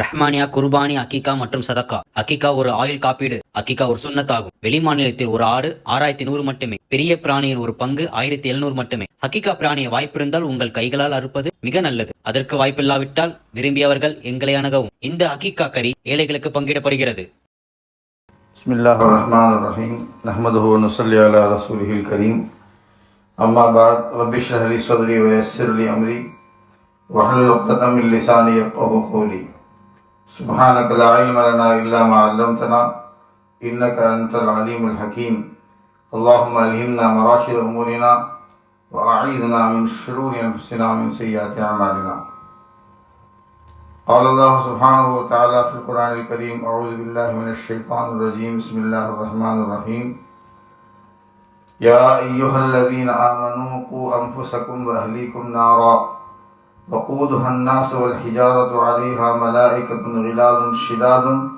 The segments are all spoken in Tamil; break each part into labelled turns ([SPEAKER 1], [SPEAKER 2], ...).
[SPEAKER 1] ரஹ்மானியா குர்பானி அக்கிகா மற்றும் சதக்கா. அக்கிகா ஒரு ஆயுள் காப்பீடு அக்கிகா ஒரு சுண்ணத்தாகும். வெளிமாநிலத்தில் ஒரு ஆடு ஆறாயிரத்தி நூறு மட்டுமே. பெரிய பிராணியின் ஒரு பங்கு ஆயிரத்தி எழுநூறு மட்டுமே. அக்கிகா பிராணியை வாய்ப்பிருந்தால் உங்கள் கைகளால் அறுப்பது மிக நல்லது. அதற்கு வாய்ப்பில்லாவிட்டால் விரும்பியவர்கள் எங்களை அணுகவும். இந்த அக்கிகா கறி ஏழைகளுக்கு பங்கிடப்படுகிறது.
[SPEAKER 2] அம்மா பாத் سبحانك لا علم لنا إلا ما علمتنا إنك أنت العليم الحكيم اللهم ألهمنا مراشد أمورنا وأعيذنا من شرور أنفسنا ومن سيئات أعمالنا قال الله سبحانه وتعالى في القرآن الكريم أعوذ بالله من الشيطان الرجيم بسم الله الرحمن الرحيم يا أيها الذين آمنوا قوا أنفسكم وأهليكم نارا۔ وقودها الناس والحجارة عليها ملائكة غلال شداد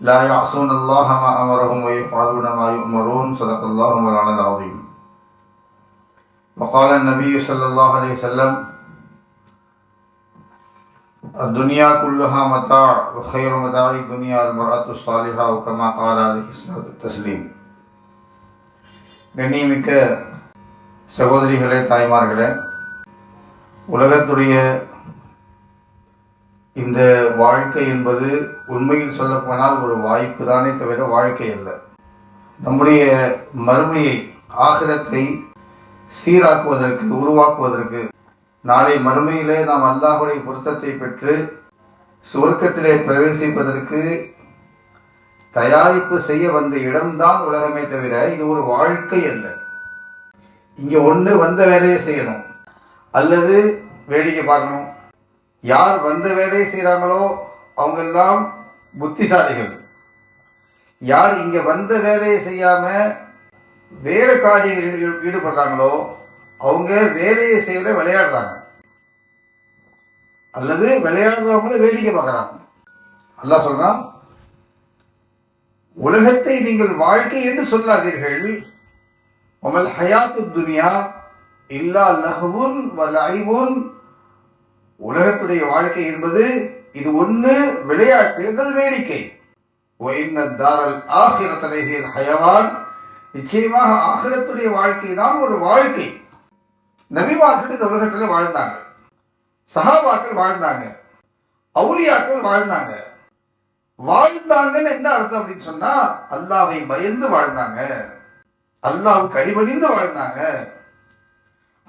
[SPEAKER 2] لا يعصون الله ما أمرهم ويفعلون ما يؤمرون صدق الله مولانا العظيم وقال النبي صلى الله عليه وسلم الدنيا كلها متاع وخير متاع الدنيا المرأة الصالحة وكما قال عليه الصلاة والتسليم கண்ணியமிக்க சகோதரிகளே தாய்மார்களே உலகத்துடைய இந்த வாழ்க்கை என்பது உண்மையில் சொல்லப்போனால் ஒரு வாய்ப்பு தானே தவிர வாழ்க்கை அல்ல. நம்முடைய மறுமையை ஆகிரத்தை சீராக்குவதற்கு உருவாக்குவதற்கு நாளை மறுமையிலே நாம் அல்லாஹுடைய பொருத்தத்தை பெற்று சுவர்க்கத்திலே பிரவேசிப்பதற்கு தயாரிப்பு செய்ய வந்த இடம்தான் உலகமே தவிர இது ஒரு வாழ்க்கை அல்ல. இங்கே ஒன்று வந்த வேலையை செய்யணும். அல்லது வேடிக்கை பார்க்கணும். யார் வந்த வேலையை செய்கிறாங்களோ அவங்கெல்லாம் புத்திசாலிகள். யார் இங்கே வந்த வேலையை செய்யாமல் வேறு காரியங்களில் ஈடு- ஈடுபடுறாங்களோ அவங்க வேலையை செய்கிற விளையாடுறாங்க. அல்லது விளையாடுறவங்கள வேடிக்கை பார்க்குறாங்க. அல்லா சொல்கிறான் உலகத்தை நீங்கள் வாழ்க்கை என்று சொல்லாதீர்கள். உமல் ஹயாத்து துனியா இல்லா லஹவுன் வலைவுன் உலகத்துடைய வாழ்க்கை என்பது இது ஒண்ணு விளையாட்டு என்பது வேடிக்கை. தாரல் ஆகிரத்தலைகள் ஹயவான். நிச்சயமாக ஆகிரத்துடைய வாழ்க்கை தான் ஒரு வாழ்க்கை. நபிமார்கள் இந்த உலகத்தில் வாழ்ந்தாங்க. சகாபாக்கள் வாழ்ந்தாங்க. அவுளியாக்கள் வாழ்ந்தாங்க. வாழ்ந்தாங்கன்னு என்ன அர்த்தம் அப்படின்னு சொன்னா அல்லாவை பயந்து வாழ்ந்தாங்க. அல்லாவுக்கு அடிபணிந்து வாழ்ந்தாங்க.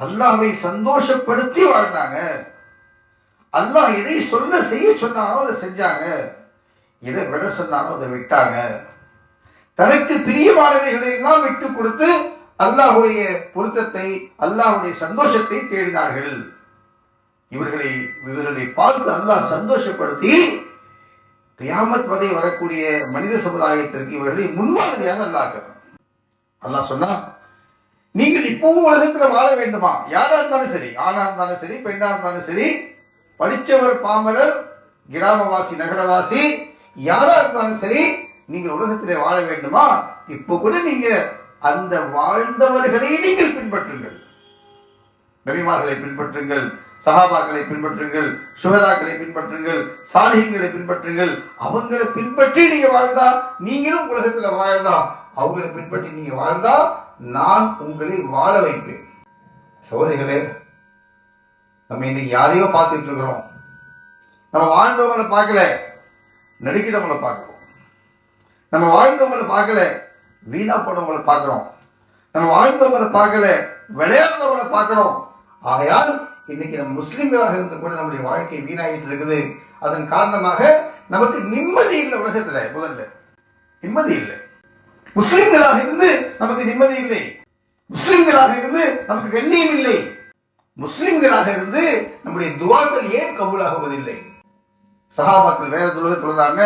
[SPEAKER 2] அல்லாவை சந்தோஷப்படுத்தி வாழ்ந்தாங்க. அல்லாஹ் எதை சொல்ல செய்ய சொன்னாரோ அதை செஞ்சாங்க. எதை விட சொன்னாரோ அதை விட்டாங்க. தனக்கு பிரியமானவைகளை எல்லாம் விட்டு கொடுத்து அல்லாஹ்வுடைய பொருத்தத்தை அல்லாஹ்வுடைய சந்தோஷத்தை தேடினார்கள். இவர்களை இவர்களை பார்த்து அல்லாஹ் சந்தோஷப்படுத்தி கியாமத் வரை வரக்கூடிய மனித சமுதாயத்திற்கு இவர்களை முன்மாதிரியாக அல்லாக்கிறார் அல்லாஹ் சொன்னா நீங்கள் இப்பவும் உலகத்தில் வாழ வேண்டுமா? யாரா இருந்தாலும் சரி ஆணா இருந்தாலும் சரி பெண்ணா இருந்தாலும் சரி படிச்சவர் பாமரர் கிராமவாசி நகரவாசி யாரா இருந்தாலும் சரி நீங்கள் உலகத்திலே வாழ வேண்டுமா? இப்போ கூட நீங்க அந்த வாழ்ந்தவர்களை நீங்கள் பின்பற்றுங்கள். நபிமார்களை பின்பற்றுங்கள் சஹாபாக்களை பின்பற்றுங்கள் சுகதாக்களை பின்பற்றுங்கள் சாலிகங்களை பின்பற்றுங்கள். அவங்களை பின்பற்றி நீங்க வாழ்ந்தா நீங்களும் உலகத்துல வாழலாம் அவங்களை பின்பற்றி நீங்க வாழ்ந்தா நான் உங்களை வாழ வைப்பேன். சகோதரிகளே நம்ம இன்னைக்கு யாரையோ பார்த்துட்டு இருக்கிறோம். நம்ம வாழ்ந்தவங்களை பார்க்கல நடிக்கிறவங்களை பார்க்குறோம். நம்ம வாழ்ந்தவங்களை பார்க்கல வீணா போனவங்களை பார்க்குறோம். நம்ம வாழ்ந்தவங்களை பார்க்கல விளையாடுறவங்களை பார்க்குறோம். ஆகையால் இன்னைக்கு நம்ம முஸ்லிம்களாக இருந்து கூட நம்முடைய வாழ்க்கை வீணாகிட்டு இருக்குது. அதன் காரணமாக நமக்கு நிம்மதி இல்லை உலகத்தில் முதல்ல. நிம்மதி இல்லை. முஸ்லிம்களாக இருந்து நமக்கு நிம்மதி இல்லை. முஸ்லிம்களாக இருந்து நமக்கு கண்ணியம் இல்லை. முஸ்லிம்களாக இருந்து நம்முடைய துவாக்கள் ஏன் கபூலாகுவதில்லை? சஹாபாக்கள் வேற தொழுகை தொழுதாங்க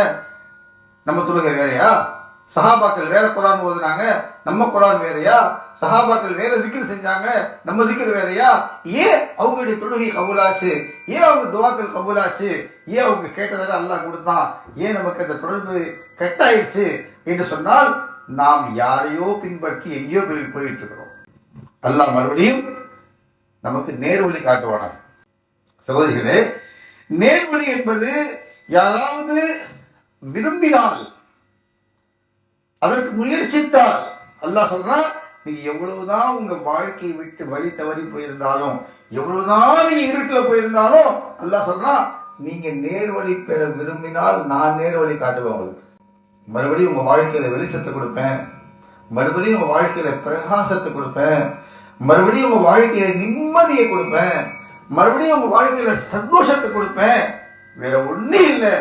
[SPEAKER 2] நம்ம தொழுகை வேறையா? சஹாபாக்கள் வேற குரான் ஓதுனாங்க நம்ம குரான் வேறையா? சஹாபாக்கள் வேற திக்கிற செஞ்சாங்க நம்ம திக்கிற வேறையா? ஏன் அவங்களுடைய தொழுகை கபூலாச்சு? ஏன் அவங்க துவாக்கள் கபூலாச்சு? ஏன் அவங்க கேட்டதெல்லாம் அல்லாஹ் கொடுத்தான்? ஏன் நமக்கு அந்த தொடர்பு கட்டாயிடுச்சு என்று சொன்னால் நாம் யாரையோ பின்பற்றி எங்கேயோ போய் போயிட்டு இருக்கிறோம் எல்லாம் மறுபடியும் நமக்கு நேர்வழி காட்டுவானார் சகோதரிகளே நேர்வழி என்பது யாராவது விரும்பினால் அதற்கு முயற்சித்தால் அல்லாஹ் சொல்றான் நீங்க எவ்வளவுதான் உங்க வாழ்க்கையை விட்டு வழி தவறி போயிருந்தாலும் எவ்வளவுதான் நீங்க இருட்டுல போயிருந்தாலும் அல்லாஹ் சொல்றான் நீங்க நேர்வழி பெற விரும்பினால் நான் நேர்வழி காட்டுவேன் உங்களுக்கு. மறுபடியும் உங்கள் வாழ்க்கையில் வெளிச்சத்தை கொடுப்பேன். மறுபடியும் உங்கள் வாழ்க்கையில் பிரகாசத்தை கொடுப்பேன். மறுபடியும் உங்கள் வாழ்க்கையில் நிம்மதியை கொடுப்பேன். மறுபடியும் உங்கள் வாழ்க்கையில் சந்தோஷத்தை கொடுப்பேன். வேற ஒன்றும் இல்லை.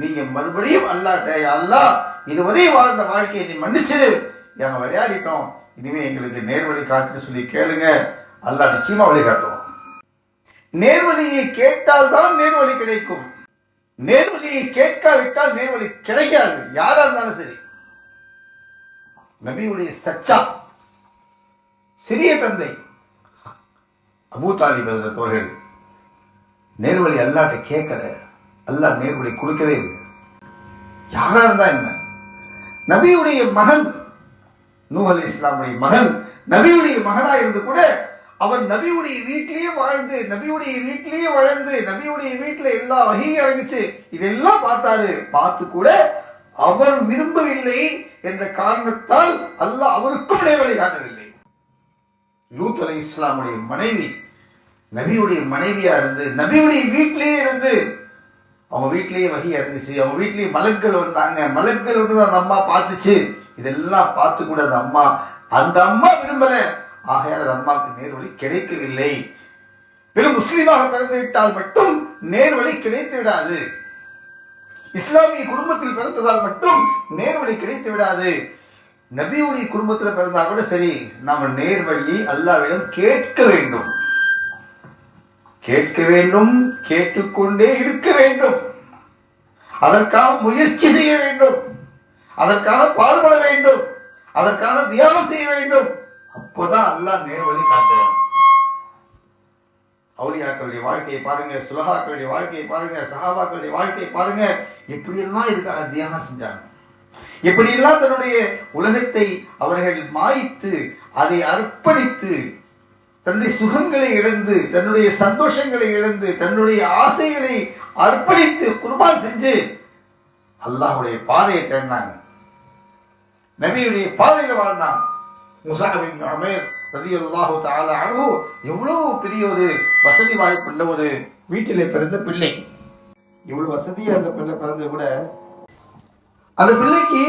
[SPEAKER 2] நீங்கள் மறுபடியும் அல்லாட்ட அல்லா இதுவரை வாழ்ந்த வாழ்க்கையை நீ மன்னிச்சிடு. நாங்க விளையாடிட்டோம். இனிமேல் எங்களுக்கு நேர்வழி காட்டுன்னு சொல்லி கேளுங்க. அல்லா நிச்சயமாக வழி காட்டுவோம் நேர்வழியை கேட்டால் தான் நேர்வழி கிடைக்கும். நேர்வழியை கேட்காவிட்டால் நேர்வழி கிடைக்காது. யாரா இருந்தாலும் சரி. நபியுடைய சச்சா சிறிய தந்தை அபூ தாலிப் ஹஜ்ரத் அவர்கள் நேர்வழி அல்லாட்ட கேட்கல. அல்லா நேர்வழி கொடுக்கவே இல்லை. யாரா இருந்தா என்ன? நபியுடைய மகன் நூ அலி இஸ்லாமுடைய மகன் நபியுடைய மகனா இருந்து கூட அவர் நபியுடைய வீட்டிலேயே வாழ்ந்து நபியுடைய வீட்டிலேயே வளர்ந்து நபியுடைய வீட்டில் எல்லா வகையும் இறங்குச்சு. இதெல்லாம் பார்த்தாரு. பார்த்து கூட அவர் விரும்பவில்லை என்ற காரணத்தால் அல்ல அவருக்கும் இடைவெளி காட்டவில்லை. லூத் அலி இஸ்லாமுடைய மனைவி நபியுடைய மனைவியா இருந்து நபியுடைய வீட்டிலேயே இருந்து அவங்க வீட்டிலேயே வகி இறங்குச்சு. அவங்க வீட்லேயே மலர்கள் வந்தாங்க. மலர்கள் வந்து அந்த அம்மா பார்த்துச்சு. இதெல்லாம் பார்த்து கூட அந்த அம்மா அந்த அம்மா விரும்பலை. ஆகையால் அது அம்மாவுக்கு நேர்வழி கிடைக்கவில்லை. வெறும் முஸ்லீமாக பிறந்து விட்டால் மட்டும் நேர்வழி கிடைத்து விடாது. இஸ்லாமிய குடும்பத்தில் பிறந்ததால் மட்டும் நேர்வழி கிடைத்து விடாது. நபியுடைய குடும்பத்தில் பிறந்தா கூட சரி நாம் நேர்வழியை அல்லாவிடம் கேட்க வேண்டும். கேட்க வேண்டும் கேட்டுக்கொண்டே இருக்க வேண்டும். அதற்காக முயற்சி செய்ய வேண்டும். அதற்காக பாடுபட வேண்டும். அதற்காக தியாகம் செய்ய வேண்டும். அப்போதான் அல்லாஹ் நேர்வழி காட்டுவான் அவுலியாக்களுடைய வாழ்க்கையை பாருங்க சுலகாக்களுடைய வாழ்க்கையை பாருங்க சஹாபாக்களுடைய வாழ்க்கையை பாருங்க. எப்படியெல்லாம் இருக்க தியானம் செஞ்சாங்க. எப்படியெல்லாம் தன்னுடைய உலகத்தை அவர்கள் மாய்த்து அதை அர்ப்பணித்து தன்னுடைய சுகங்களை இழந்து தன்னுடைய சந்தோஷங்களை இழந்து தன்னுடைய ஆசைகளை அர்ப்பணித்து குர்பான் செஞ்சு அல்லாஹுடைய பாதையை தேடினாங்க. நபியுடைய பாதையில வாழ்ந்தாங்க முசாஹிபின் அமேர் ரதியல்லாஹு தஆலா அனு எவ்வளவு பெரிய ஒரு வசதி வாய்ப்புள்ள ஒரு வீட்டிலே பிறந்த பிள்ளை. இவ்வளவு வசதியா அந்த பிள்ளை பிறந்து கூட அந்த பிள்ளைக்கு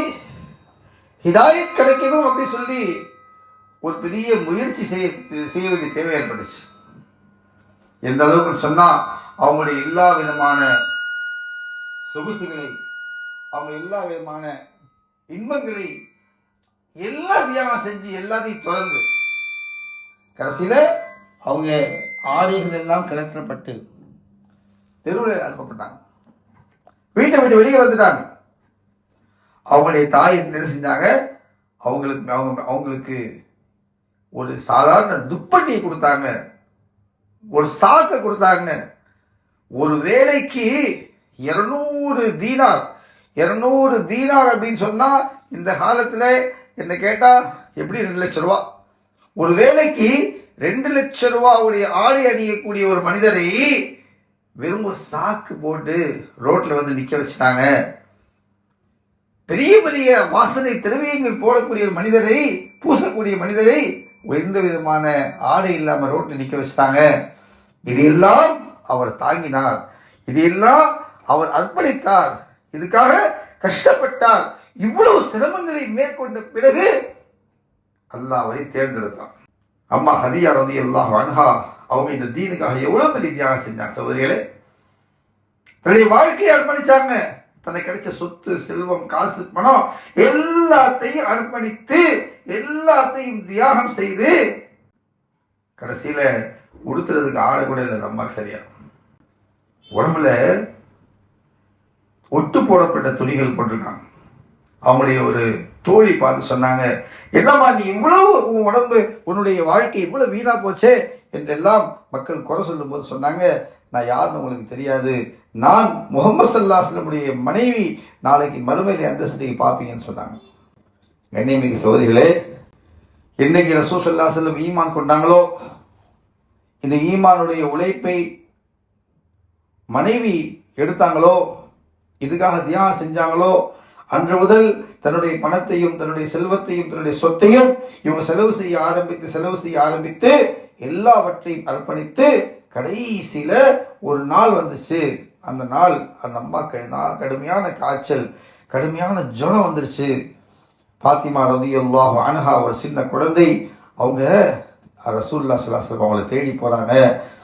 [SPEAKER 2] ஹிதாயத் கிடைக்கணும் அப்படி சொல்லி ஒரு பெரிய முயற்சி செய்ய செய்ய வேண்டிய தேவை ஏற்பட்டுச்சு. எந்த அளவுக்கு சொன்னா அவங்களுடைய எல்லா விதமான சொகுசுகளை அவங்க எல்லா விதமான இன்பங்களை எல்லா தியாகம் செஞ்சு எல்லாத்தையும் தொடர்ந்து. கடைசியில் அவங்க ஆடைகள் எல்லாம் கலற்றப்பட்டு தெருவில் அனுப்பப்பட்டாங்க. வீட்டை விட்டு வெளியே வந்துட்டாங்க. அவங்களுடைய தாய் என்ன செஞ்சாங்க? அவங்களுக்கு அவங்க அவங்களுக்கு ஒரு சாதாரண துப்பட்டியை கொடுத்தாங்க. ஒரு சாக்கை கொடுத்தாங்க. ஒரு வேலைக்கு இரநூறு தீனார். இரநூறு தீனார் அப்படின்னு சொன்னால் இந்த காலத்தில் என்னை கேட்டால் எப்படி ரெண்டு லட்சம் ரூபா? ஒரு வேலைக்கு ரெண்டு லட்சம் ரூபாவுடைய ஆடை அணியக்கூடிய ஒரு மனிதரை வெறும் ஒரு சாக்கு போட்டு ரோட்டில் வந்து நிற்க வச்சுட்டாங்க. பெரிய பெரிய வாசனை திரவியங்கள் போடக்கூடிய ஒரு மனிதரை பூசக்கூடிய மனிதரை எந்த விதமான ஆடை இல்லாமல் ரோட்டில் நிற்க வச்சுட்டாங்க. இதையெல்லாம் அவர் தாங்கினார். இதையெல்லாம் அவர் அர்ப்பணித்தார். இதுக்காக கஷ்டப்பட்டார் இவ்வளவு சிரமங்களை மேற்கொண்ட பிறகு அல்லாஹ் அவரை தேர்ந்தெடுத்தான். அம்மா ஹதியா ரதி அல்லாஹ் அன்ஹா அவங்க இந்த தீனுக்காக எவ்வளவு பெரிய தியாகம் செஞ்சாங்க சகோதரிகளே? தன்னுடைய வாழ்க்கையை அர்ப்பணிச்சாங்க. தனக்கு கிடைச்ச சொத்து செல்வம் காசு பணம் எல்லாத்தையும் அர்ப்பணித்து எல்லாத்தையும் தியாகம் செய்து கடைசியில் உடுத்துறதுக்கு ஆடை கூட இல்லை நம்ம அம்மாக்கு சரியா. உடம்புல ஒட்டு போடப்பட்ட துணிகள் போட்டிருக்காங்க. அவங்களுடைய ஒரு தோழி பார்த்து சொன்னாங்க என்னம்மா நீ இவ்வளவு உன் உடம்பு உன்னுடைய வாழ்க்கை இவ்வளவு வீணா போச்சே? என்றெல்லாம் மக்கள் குறை சொல்லும்போது சொன்னாங்க நான் யாருன்னு உங்களுக்கு தெரியாது. நான் முகமது சல்லாஸ்லமுடைய மனைவி. நாளைக்கு மறுமையில அந்தஸ்தை பார்ப்பீங்கன்னு சொன்னாங்க. கண்ணியமிகு சோதரிகளே என்னைக்கு ரசூ சல்லா செல்லம் ஈமான் கொண்டாங்களோ? இந்த ஈமானுடைய உழைப்பை மனைவி எடுத்தாங்களோ? இதுக்காக தியாகம் செஞ்சாங்களோ அன்று முதல் தன்னுடைய பணத்தையும் தன்னுடைய செல்வத்தையும் தன்னுடைய சொத்தையும் இவங்க செலவு செய்ய ஆரம்பித்து செலவு செய்ய ஆரம்பித்து எல்லாவற்றையும் அர்ப்பணித்து கடைசியில் ஒரு நாள் வந்துச்சு. அந்த நாள் அந்த அம்மா கடினா கடுமையான காய்ச்சல் கடுமையான ஜுரம் வந்துருச்சு. பாத்திமா ரதியுல்லாஹ் அன்ஹா ஒரு சின்ன குழந்தை அவங்க ரசூல்லா சல்லாஹ் அவங்கள தேடி போகிறாங்க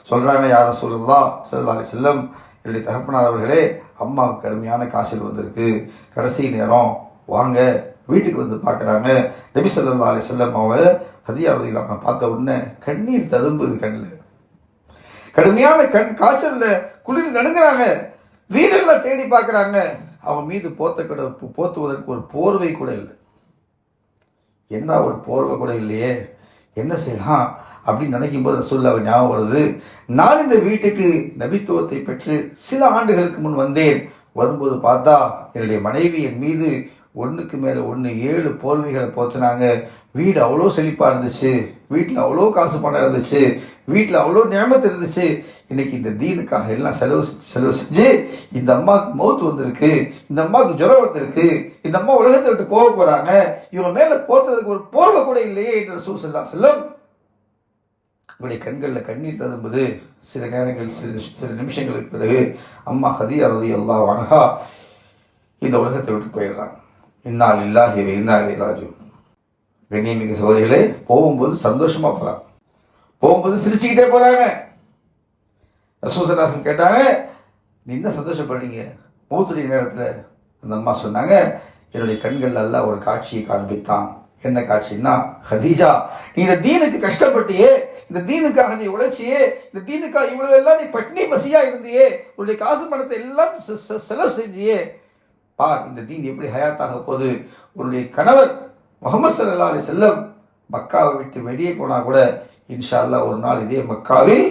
[SPEAKER 2] சொல்கிறாங்க யார் ரசூல்லா சல்லா அலி செல்லம் என்னுடைய தகப்பனார் அவர்களே அம்மாவுக்கு கடுமையான காய்ச்சல் வந்திருக்கு. கடைசி நேரம் வாங்க வீட்டுக்கு வந்து பார்க்குறாங்க. நபி சொல்லா அலி செல்லம்மாவை ஹதியாரதியில் அவனை பார்த்த உடனே கண்ணீர் ததும்புது கண்ணில். கடுமையான கண் காய்ச்சலில் குளிர் நடுங்கிறாங்க. வீடெல்லாம் தேடி பார்க்குறாங்க. அவன் மீது போத்த கூட போத்துவதற்கு ஒரு போர்வை கூட இல்லை. என்ன ஒரு போர்வை கூட இல்லையே. என்ன செய்யலாம்? அப்படின்னு நினைக்கும் போது ரசூல்லாவை ஞாபகம் வருது. நான் இந்த வீட்டுக்கு நபித்துவத்தை பெற்று சில ஆண்டுகளுக்கு முன் வந்தேன். வரும்போது பார்த்தா என்னுடைய மனைவி என் மீது ஒன்றுக்கு மேலே ஒன்று ஏழு போர்வைகளை போத்துனாங்க வீடு அவ்வளோ செழிப்பாக இருந்துச்சு. வீட்டில் அவ்வளோ காசு பணம் இருந்துச்சு. வீட்டில் அவ்வளோ நியமத்து இருந்துச்சு. இன்றைக்கி இந்த தீனுக்காக எல்லாம் செலவு செஞ்சு- செலவு செஞ்சு இந்த அம்மாவுக்கு மௌத்து வந்திருக்கு. இந்த அம்மாவுக்கு ஜுரம் வந்திருக்கு. இந்த அம்மா உலகத்தை விட்டு போக போகிறாங்க இவங்க மேலே போத்துறதுக்கு ஒரு போர்வை கூட இல்லையே என்ற சூசல்லா செல்லும். அப்படி கண்களில் கண்ணீர் ததும்புது. சில நேரங்கள் சில சில நிமிஷங்களுக்கு பிறகு அம்மா ஹதி அறுதி அல்லா வனஹா இந்த உலகத்தை விட்டு போயிடுறாங்க இன்னால் இல்லாஹி இன்னால் ராஜு கண்ணியமிக்க சகோதரிகளே போகும்போது சந்தோஷமாக போறாங்க போகும்போது சிரிச்சுக்கிட்டே போகிறாங்க ரசூசல்லாசன் கேட்டாங்க நீ என்ன சந்தோஷப்படுறீங்க? மூத்துடைய நேரத்தில் அந்த அம்மா சொன்னாங்க என்னுடைய கண்கள் எல்லாம் ஒரு காட்சியை காண்பித்தான். என்ன காட்சின்னா ஹதீஜா நீ இந்த தீனுக்கு கஷ்டப்பட்டியே இந்த தீனுக்காக நீ உழைச்சியே இந்த தீனுக்காக இவ்வளவு எல்லாம் நீ பட்னி பசியா இருந்தியே உன்னுடைய காசு பணத்தை எல்லாம் செ- செலவு செஞ்சியே. பார் இந்த தீன் எப்படி ஹயாத்தாக போகுது? உன்னுடைய கணவர் முகமது சல்லா அலி செல்லம் மக்காவை விட்டு வெளியே போனா கூட இன்ஷா அல்லாஹ் ஒரு நாள் இதே மக்காவில்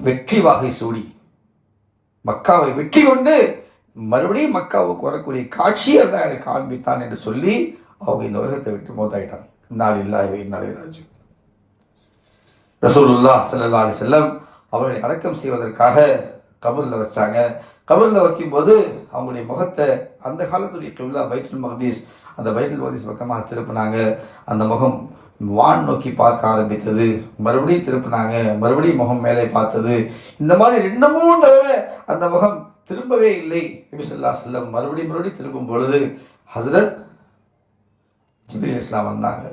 [SPEAKER 2] வெற்றி வாகை சூடி. மக்காவை வெற்றி கொண்டு மறுபடியும் மக்காவுக்கு வரக்கூடிய காட்சி தான் எனக்கு காண்பித்தான் என்று சொல்லி அவங்க இந்த உலகத்தை விட்டு மோதாயிட்டாங்க. நாள் இல்லா இவை ராஜு ரசூலுல்லா ஸல்லல்லாஹு செல்லம் அவர்களை அடக்கம் செய்வதற்காக கபரில் வச்சாங்க. கபரில் வைக்கும்போது அவங்களுடைய முகத்தை அந்த காலத்துடைய கிவ்லா பைத்துல் மகதீஸ் அந்த பைத்துல் மகதீஸ் பக்கமாக திருப்பினாங்க. அந்த முகம் வான் நோக்கி பார்க்க ஆரம்பித்தது. மறுபடியும் திருப்பினாங்க. மறுபடியும் முகம் மேலே பார்த்தது. இந்த மாதிரி ரெண்டு மூணு தடவை அந்த முகம் திரும்பவே இல்லை. நபி சொல்லா செல்லம் மறுபடியும் மறுபடியும் திரும்பும் பொழுது ஹஸ்ரத் ஜிபிலி இஸ்லாம் வந்தாங்க.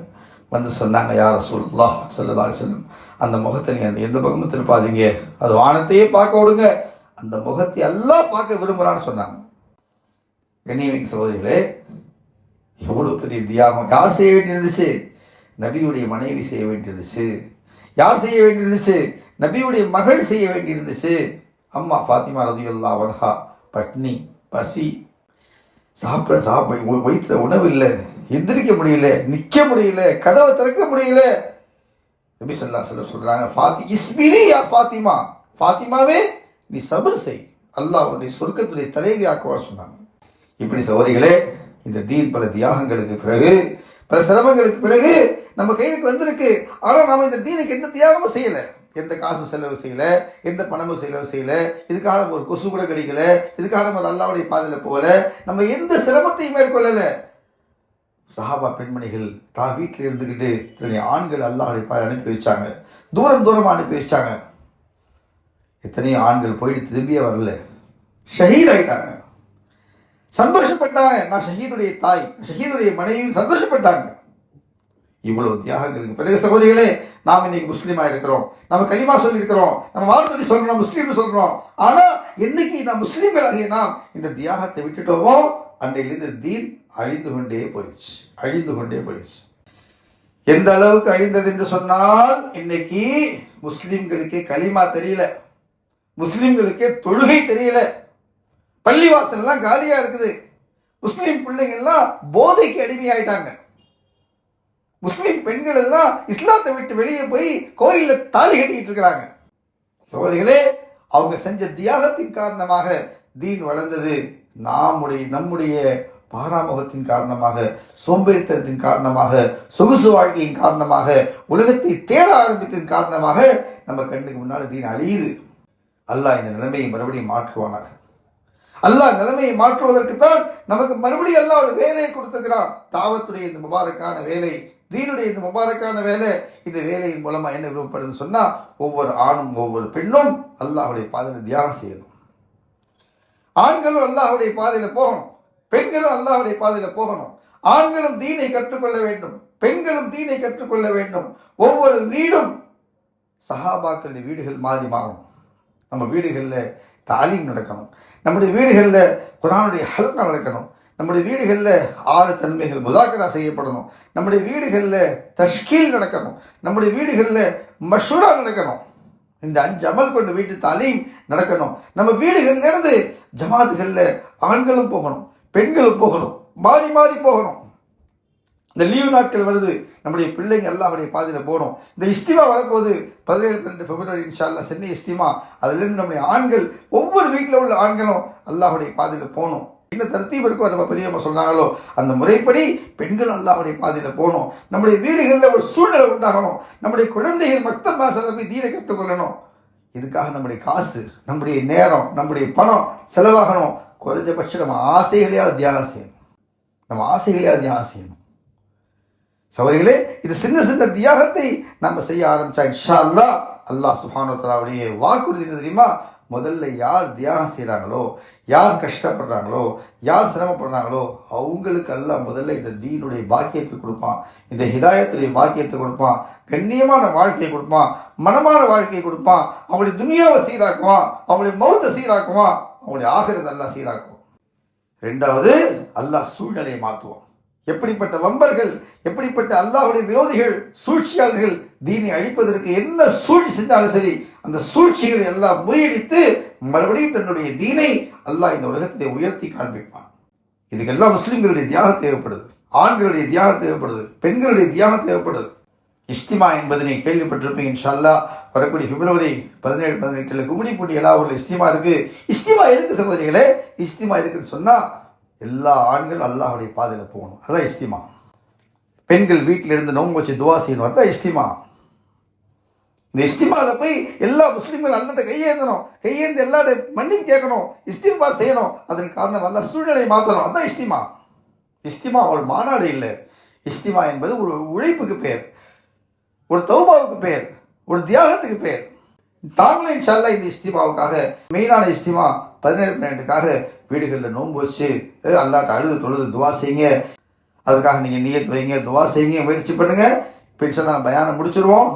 [SPEAKER 2] வந்து சொன்னாங்க யார் ரசூலுல்லாஹ் ஸல்லல்லாஹு செல்லும் அந்த முகத்தை நீங்கள் அந்த எந்த பக்கமும் திருப்பாதீங்க. அது வானத்தையே பார்க்க விடுங்க. அந்த முகத்தை எல்லாம் பார்க்க விரும்புகிறான்னு சொன்னாங்க. கண்ணியமிக்க சகோதரிகளே எவ்வளோ பெரிய தியாகம். யார் செய்ய வேண்டியிருந்துச்சு? நபியுடைய மனைவி செய்ய வேண்டியிருந்துச்சு. யார் செய்ய வேண்டியிருந்துச்சு? நபியுடைய மகள் செய்ய வேண்டியிருந்துச்சு. அம்மா ஃபாத்திமா ரதியுல்லா வன்ஹா பட்னி பசி சாப்பிட சாப்பிட வயிற்றுல உணவு இல்லை எந்திரிக்க முடியல நிற்க முடியல கதவை திறக்க முடியல. நபி சொல்லா சொல்ல சொல்கிறாங்க ஃபாத்தி இஸ்மிலி யா ஃபாத்திமா. ஃபாத்திமாவே நீ சபர் செய். அல்லாஹ் உன்னை சொர்க்கத்துடைய தலைவி சொன்னாங்க. இப்படி சகோதரிகளே இந்த தீன் பல தியாகங்களுக்கு பிறகு பல சிரமங்களுக்கு பிறகு நம்ம கைக்கு வந்திருக்கு. ஆனால் நாம் இந்த தீனுக்கு எந்த தியாகமும் செய்யலை. எந்த காசு செலவு செய்யலை எந்த பணமும் செலவு செய்யலை இதுக்காக நம்ம ஒரு கொசு கூட கிடைக்கல இதுக்காக நம்ம அல்லாவுடைய பாதையில் போகல நம்ம எந்த சிரமத்தையும் மேற்கொள்ளலை. சஹாபா பெண்மணிகள் தான் வீட்டில் இருந்துக்கிட்டு தன்னுடைய ஆண்கள் அல்லாவுடைய பாதை அனுப்பி வச்சாங்க. தூரம் தூரமாக அனுப்பி வச்சாங்க. எத்தனையோ ஆண்கள் போயிட்டு திரும்பியே வரல. ஷஹீத் ஆயிட்டாங்க. சந்தோஷப்பட்டாங்க. நான் ஷஹீதுடைய தாய் ஷஹீதுடைய மனைவியும் சந்தோஷப்பட்டாங்க. இவ்வளவு தியாகங்களுக்கு பிறகு சகோதரிகளே நாம் இன்னைக்கு முஸ்லீமா இருக்கிறோம். நம்ம கலிமா சொல்லியிருக்கிறோம். நம்ம வாழ்க்கை சொல்றோம் முஸ்லீம்னு சொல்றோம். ஆனா இன்னைக்கு நாம் முஸ்லீம்களாகிய நாம் இந்த தியாகத்தை விட்டுட்டோமோ அன்றையிலிருந்து தீன் அழிந்து கொண்டே போயிடுச்சு. அழிந்து கொண்டே போயிடுச்சு. எந்த அளவுக்கு அழிந்தது என்று சொன்னால் இன்னைக்கு முஸ்லீம்களுக்கே களிமா தெரியல. முஸ்லீம்களுக்கே தொழுகை தெரியல. பள்ளிவாசல் எல்லாம் காலியா இருக்குது. முஸ்லீம் பிள்ளைங்க எல்லாம் போதைக்கு அடிமையாயிட்டாங்க. முஸ்லீம் பெண்கள் எல்லாம் இஸ்லாத்தை விட்டு வெளியே போய் கோயிலில் தாலி கட்டிக்கிட்டு இருக்கிறாங்க. சோதரிகளே அவங்க செஞ்ச தியாகத்தின் காரணமாக தீன் வளர்ந்தது. நாமுடைய நம்முடைய பாராமுகத்தின் காரணமாக சோம்பேறித்தனத்தின் காரணமாக சொகுசு வாழ்க்கையின் காரணமாக உலகத்தை தேட ஆரம்பித்ததன் காரணமாக நம்ம கண்ணுக்கு முன்னால் தீன் அழியுது. அல்லாஹ் இந்த நிலைமையை மறுபடியும் மாற்றுவானாக. அல்லாஹ் நிலைமையை மாற்றுவதற்கு தான் நமக்கு மறுபடியும் அல்லாஹ் ஒரு வேலையை கொடுத்துக்கிறான் தாவத்துடைய இந்த முபாரக்கான வேலை தீனுடைய இந்த முபாரக்கான வேலை இந்த வேலையின் மூலமாக என்ன விரும்பப்படுதுன்னு சொன்னால் ஒவ்வொரு ஆணும் ஒவ்வொரு பெண்ணும் அல்லாஹுடைய பாதையில் தியானம் செய்யணும். ஆண்களும் அல்லாஹுடைய பாதையில் போகணும். பெண்களும் அல்லாஹுடைய பாதையில் போகணும். ஆண்களும் தீனை கற்றுக்கொள்ள வேண்டும். பெண்களும் தீனை கற்றுக்கொள்ள வேண்டும். ஒவ்வொரு வீடும் சஹாபாக்களுடைய வீடுகள் மாறி மாறும் நம்ம வீடுகளில் தாலீம் நடக்கணும். நம்முடைய வீடுகளில் குரானுடைய ஹல்கா நடக்கணும். நம்முடைய வீடுகளில் ஆறு தன்மைகள் முதாக்கரா செய்யப்படணும். நம்முடைய வீடுகளில் தஷ்கீல் நடக்கணும். நம்முடைய வீடுகளில் மஷூரா நடக்கணும். இந்த அஞ்சு அமல் கொண்டு வீட்டு தாலீம் நடக்கணும். நம்ம வீடுகள்லேருந்து ஜமாத்துகளில் ஆண்களும் போகணும் பெண்களும் போகணும் மாறி மாறி போகணும். இந்த லீவு நாட்கள் வருது. நம்முடைய பிள்ளைங்க அல்லாஹ்வுடைய பாதையில் போகணும். இந்த இஸ்திமா வரப்போகுது. பதினேழு பன்னெண்டு பிப்ரவரி இன்ஷால்லா சென்னை இஸ்திமா. அதுலேருந்து நம்முடைய ஆண்கள் ஒவ்வொரு வீட்டில் உள்ள ஆண்களும் அல்லாஹுடைய பாதையில் போகணும். என்ன தர்த்தீப் இருக்கோ நம்ம பெரியவங்க சொன்னாங்களோ அந்த முறைப்படி பெண்கள் அல்லாஹ்வுடைய பாதையில் போகணும். நம்முடைய வீடுகளில் ஒரு சூழ்நிலை உண்டாகணும். நம்முடைய குழந்தைகள் மக்தப் மாசில் போய் தீனை கற்றுக்கொள்ளணும். இதுக்காக நம்முடைய காசு நம்முடைய நேரம் நம்முடைய பணம் செலவாகணும். குறைஞ்சபட்சம் நம்ம ஆசைகளையாவது தியானம் செய்யணும். நம்ம ஆசைகளையாவது தியானம் செய்யணும். சவரிகளே இது சின்ன சின்ன தியாகத்தை நம்ம செய்ய ஆரம்பித்தா இன்ஷா அல்லாஹ் அல்லாஹ் சுபானு தலாவுடைய வாக்குறுதி என்ன தெரியுமா? முதல்ல யார் தியாகம் செய்கிறாங்களோ யார் கஷ்டப்படுறாங்களோ யார் சிரமப்படுறாங்களோ அவங்களுக்கெல்லாம் முதல்ல இந்த தீனுடைய பாக்கியத்தை கொடுப்பான். இந்த ஹிதாயத்துடைய பாக்கியத்தை கொடுப்பான். கண்ணியமான வாழ்க்கையை கொடுப்பான். மனமான வாழ்க்கையை கொடுப்பான். அவங்களுடைய துனியாவை சீராக்குவான். அவங்களுடைய மௌத்தை சீராக்குவான். அவங்களுடைய ஆகிரத்தை சீராக்குவான். ரெண்டாவது அல்லாஹ் சூழ்நிலையை மாற்றுவான். எப்படிப்பட்ட வம்பர்கள் எப்படிப்பட்ட அல்லாஹுடைய விரோதிகள் சூழ்ச்சியாளர்கள் தீனை அழிப்பதற்கு என்ன சூழ்ச்சி செஞ்சாலும் சரி அந்த சூழ்ச்சிகளை எல்லாம் முறியடித்து மறுபடியும் தன்னுடைய தீனை அல்லாஹ் இந்த உலகத்திலே உயர்த்தி காண்பிப்பான். இதுக்கெல்லாம் முஸ்லீம்களுடைய தியாகம் தேவைப்படுது. ஆண்களுடைய தியாகம் தேவைப்படுது. பெண்களுடைய தியாகம் தேவைப்படுது. இஸ்திமா என்பது நீ கேள்விப்பட்டிருப்பீங்க இன்ஷால்லா வரக்கூடிய பிப்ரவரி பதினேழு பதினெட்டில் கும்மிடிப்பூண்டி எல்லா ஊரில் இஸ்திமா இருக்குது இஸ்திமா எதுக்கு சகோதரிகளே? இஸ்திமா எதுக்குன்னு சொன்னால் எல்லா ஆண்கள் அல்லாஹுடைய பாதையில் போகணும். அதுதான் இஸ்திமா. பெண்கள் வீட்டில் இருந்து நோன்பு வச்சு துவா செய்யணும். அதான் இஸ்திமா. இந்த இஸ்திமாவில் போய் எல்லா முஸ்லீம்கள் அல்லாட்ட கையேந்தணும். கையேந்து எல்லாட்ட மன்னிப்பு கேட்கணும். இஸ்திமா செய்யணும். அதன் காரணம் அல்ல சூழ்நிலையை மாற்றணும். அதான் இஸ்திமா. இஸ்திமா ஒரு மாநாடு இல்லை. இஸ்திமா என்பது ஒரு உழைப்புக்கு பேர் ஒரு தௌபாவுக்கு பேர் ஒரு தியாகத்துக்கு பேர் தாங்களே இன்ஷால்லா இந்த இஸ்திமாவுக்காக மெயினான இஸ்திமா பதினேழு பன்னெண்டுக்காக வீடுகளில் நோன்பு வச்சு அல்லாட்ட அழுது தொழுது துவா செய்யுங்க. அதுக்காக நீங்கள் நியத் வைங்க துவா செய்யுங்க முயற்சி பண்ணுங்கள் இப்போ இன்ஷால்லா பயானம் முடிச்சிருவோம்.